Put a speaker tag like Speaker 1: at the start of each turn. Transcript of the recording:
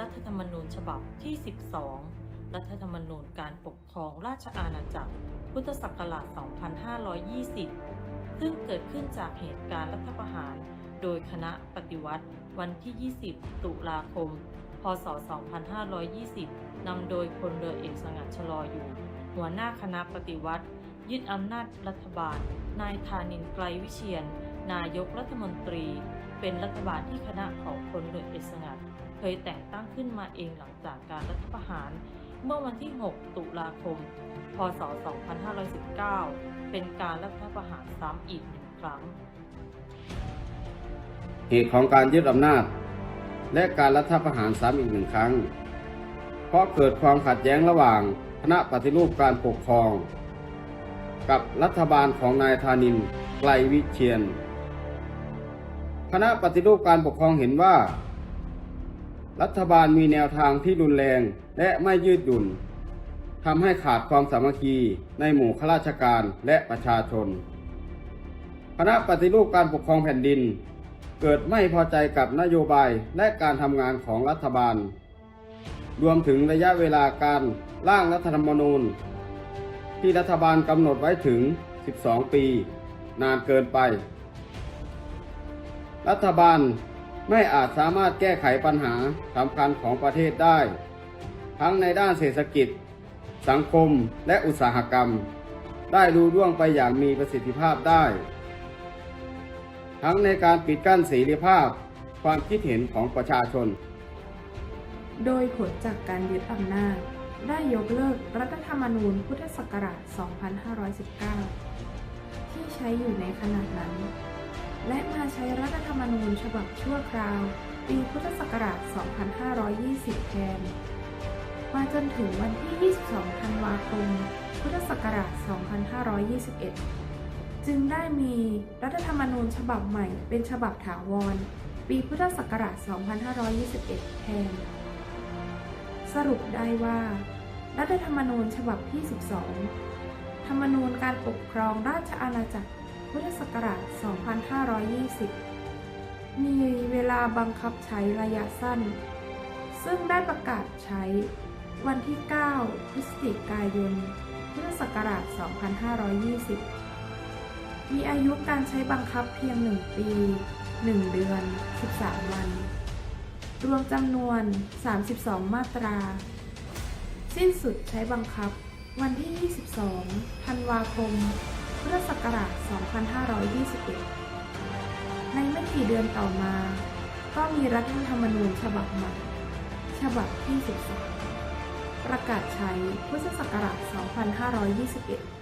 Speaker 1: รัฐธรรมนูญฉบับที่ 12 รัฐธรรมนูญการปกครองราชอาณาจักร พุทธศักราช 2520 ซึ่งเกิดขึ้นจากเหตุการณ์รัฐประหาร โดยคณะปฏิวัติวันที่ 20 ตุลาคม พศ 2520 นำโดยพลเรือเอกสงัดชลออยู่ หัวหน้าคณะปฏิวัติ ยึดอำนาจรัฐบาล นายธานินไกลวิเชียน นายกรัฐมนตรี เป็นรัฐบาลที่คณะของพลเรือเอกสงัด เคยแต่งตั้งขึ้นมาเองหลังจากการรัฐประหาร เมื่อวันที่ 6 ตุลาคม พศ 2519 เป็นการรัฐประหารซ้ำอีกหนึ่งครั้ง
Speaker 2: เหตุของการยึดอำนาจ และการรัฐประหารซ้ำอีกหนึ่งครั้ง เพราะเกิดความขัดแย้งระหว่างคณะปฏิรูปการปกครอง กับรัฐบาลของนายธานินทร์ไกลวิเชียน คณะปฏิรูปการปกครองเห็นว่า รัฐบาลมีแนวทางที่รุนแรงและไม่ยืดหยุ่นทำให้ขาดความสามัคคีในหมู่ข้าราชการและประชาชน คณะปฏิรูปการปกครองแผ่นดิน เกิดไม่พอใจกับนโยบายและการทำงานของรัฐบาล รวมถึงระยะเวลาการร่างรัฐธรรมนูญ ที่รัฐบาลกำหนดไว้ถึง 12 ปี นานเกินไป รัฐบาล ไม่อาจสามารถแก้ไขปัญหาสำคัญของประเทศได้ ทั้งในด้านเศรษฐกิจ สังคมและอุตสาหกรรม ได้รูร่วงไปอย่างมีประสิทธิภาพได้ ทั้งในการปิดกั้นเสรีภาพ ความคิดเห็นของประชาชน
Speaker 3: โดยผลจากการยึดอำนาจ ได้ยกเลิกรัฐธรรมนูญพุทธศักราช 2519 ที่ใช้อยู่ในขณะนั้น และมาใช้รัฐธรรมนูญฉบับชั่วคราว ปีพุทธศักราช 2520 แทน มาจนถึงวันที่ 22 ธันวาคม พุทธศักราช 2521 จึงได้มีรัฐธรรมนูญฉบับใหม่เป็นฉบับถาวร ปีพุทธศักราช 2521 แทน สรุปได้ว่า รัฐธรรมนูญฉบับที่ 12 ธรรมนูญการปกครองราชอาณาจักร พุทธศักราช 2520 มีเวลาบังคับใช้ระยะสั้น ซึ่งได้ประกาศใช้วันที่ 9 พฤศจิกายน พุทธศักราช 2520 มีอายุการใช้บังคับเพียง 1 ปี 1 เดือน 13 วัน รวมจำนวน 32 มาตรา สิ้นสุดใช้บังคับวันที่ 22 ธันวาคม พุทธศักราช 2521 ในไม่กี่เดือนต่อมา ก็มีรัฐธรรมนูญฉบับใหม่ ฉบับที่ 13 ประกาศใช้พุทธศักราช 2521